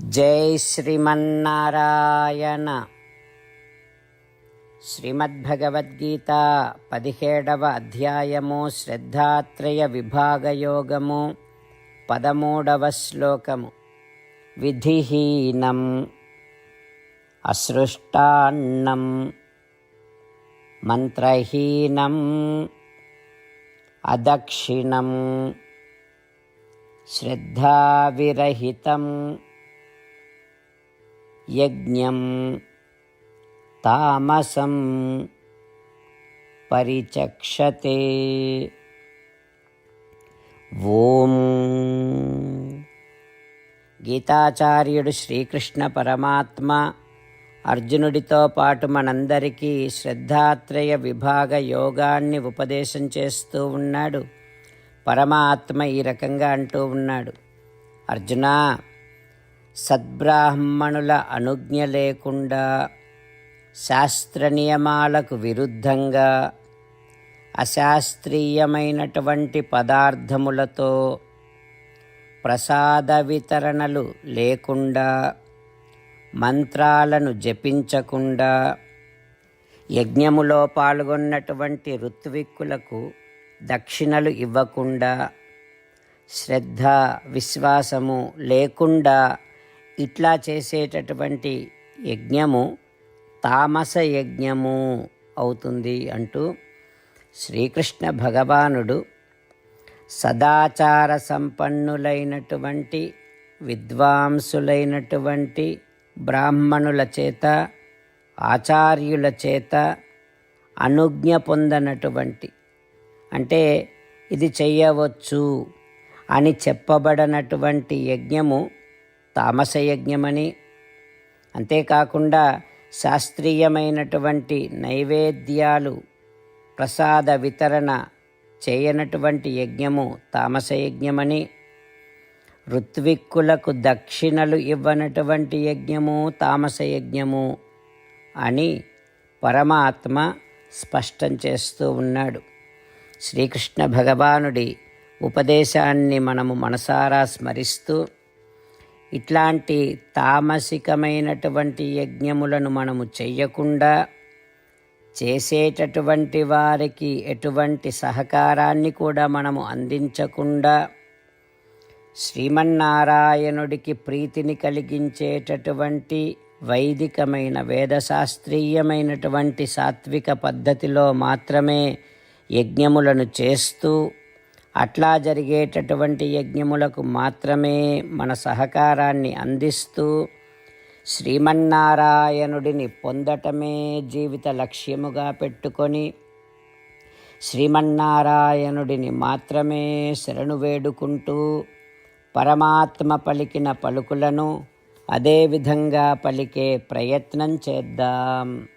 జై శ్రీమన్నారాయణ. శ్రీమద్భగవద్గీత పదిహేడవ అధ్యాయము శ్రద్ధాత్రయ విభాగయోగము పదమూడవ శ్లోకము. విధిహీనం అసృష్టాన్నం మంత్రహీనం అదక్షిణం శ్రద్ధావిరహితం యజ్ఞం తామసం పరిచక్షతే. ఓం గీతాచార్యుడు శ్రీకృష్ణ పరమాత్మ అర్జునుడితో పాటు మనందరికీ శ్రద్ధాత్రయ విభాగ యోగాన్ని ఉపదేశం చేస్తూ ఉన్నాడు. పరమాత్మ ఈ రకంగా అంటూ ఉన్నాడు. అర్జునా సద్బ్రాహ్మణుల అనుజ్ఞ లేకుండా శాస్త్ర నియమాలకు విరుద్ధంగా అశాస్త్రీయమైనటువంటి పదార్థములతో ప్రసాద వితరణలు లేకుండా మంత్రాలను జపించకుండా యజ్ఞములో పాల్గొన్నటువంటి ఋత్విక్కులకు దక్షిణలు ఇవ్వకుండా శ్రద్ధ విశ్వాసము లేకుండా ఇట్లా చేసేటటువంటి యజ్ఞము తామస యజ్ఞము అవుతుంది అంటూ శ్రీకృష్ణ భగవానుడు సదాచార సంపన్నులైనటువంటి విద్వాంసులైనటువంటి బ్రాహ్మణుల చేత ఆచార్యుల చేత అనుజ్ఞ పొందనటువంటి అంటే ఇది చెయ్యవచ్చు అని చెప్పబడనటువంటి యజ్ఞము తామస యజ్ఞమని అంతేకాకుండా శాస్త్రీయమైనటువంటి నైవేద్యాలు ప్రసాద వితరణ చేయనటువంటి యజ్ఞము తామస యజ్ఞమని ఋత్విక్కులకు దక్షిణలు ఇవ్వనటువంటి యజ్ఞము తామస యజ్ఞము అని పరమాత్మ స్పష్టం చేస్తూ ఉన్నాడు. శ్రీకృష్ణ భగవానుడి ఉపదేశాన్ని మనము మనసారా స్మరిస్తూ ఇట్లాంటి తామసికమైనటువంటి యజ్ఞములను మనము చెయ్యకుండా చేసేటటువంటి వారికి ఎటువంటి సహకారాన్ని కూడా మనము అందించకుండా శ్రీమన్నారాయణుడికి ప్రీతిని కలిగించేటటువంటి వైదికమైన వేదశాస్త్రీయమైనటువంటి సాత్విక పద్ధతిలో మాత్రమే యజ్ఞములను చేస్తూ అట్లా జరిగేటటువంటి యజ్ఞములకు మాత్రమే మన సహకారాన్ని అందిస్తూ శ్రీమన్నారాయణుడిని పొందటమే జీవిత లక్ష్యముగా పెట్టుకొని శ్రీమన్నారాయణుడిని మాత్రమే శరణు వేడుకుంటూ పరమాత్మ పలికిన పలుకులను అదేవిధంగా పలికే ప్రయత్నం చేద్దాం.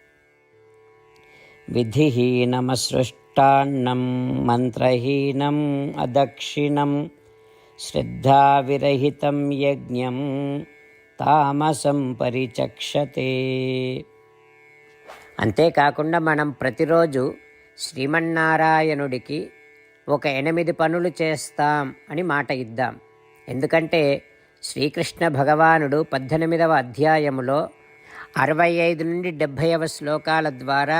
విధిహీనమసృష్టాన్నం మంత్రహీనం అదక్షిణం శ్రద్ధావిరహితం యజ్ఞం తామసం పరిచక్షతే. అంతేకాకుండా మనం ప్రతిరోజు శ్రీమన్నారాయణుడికి ఒక ఎనిమిది పనులు చేస్తాం అని మాట ఇద్దాం. ఎందుకంటే శ్రీకృష్ణ భగవానుడు పద్దెనిమిదవ అధ్యాయములో అరవై ఐదు నుండి డెబ్భైవ శ్లోకాల ద్వారా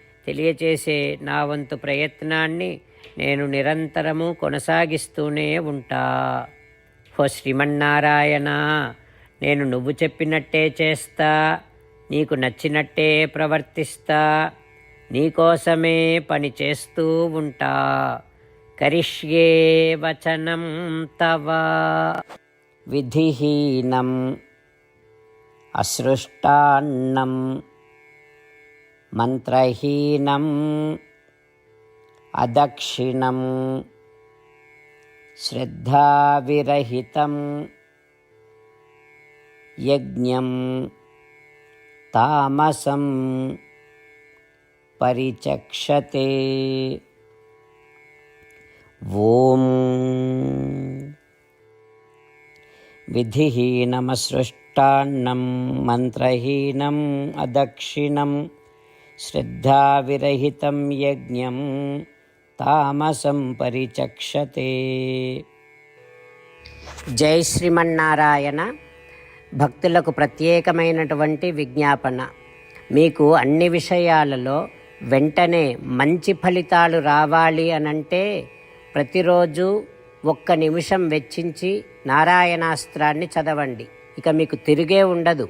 తెలియచేసే నా వంతు ప్రయత్నాన్ని నేను నిరంతరము కొనసాగిస్తూనే ఉంటా. హో శ్రీమన్నారాయణ నేను నువ్వు చెప్పినట్టే చేస్తా నీకు నచ్చినట్టే ప్రవర్తిస్తా నీకోసమే పని చేస్తూ ఉంటా. కరిష్యే వచనం తవ. విధిహీనం అసృష్టాన్నం मन्त्रहीनम् अदक्षिणं श्रद्धाविरहितं यज्ञं तामसं परिचक्षते। ॐ विधिहीनमसृष्टान्नं मन्त्रहीनम् अदक्षिणम्। శ్రద్ధావిరహితం యజ్ఞం తామసం పరిచక్షతే. జై శ్రీమన్నారాయణ. భక్తులకు ప్రత్యేకమైనటువంటి విజ్ఞాపన. మీకు అన్ని విషయాలలో వెంటనే మంచి ఫలితాలు రావాలి అనంటే ప్రతిరోజు ఒక్క నిమిషం వెచ్చించి నారాయణాస్త్రాన్ని చదవండి. ఇక మీకు తిరిగే ఉండదు.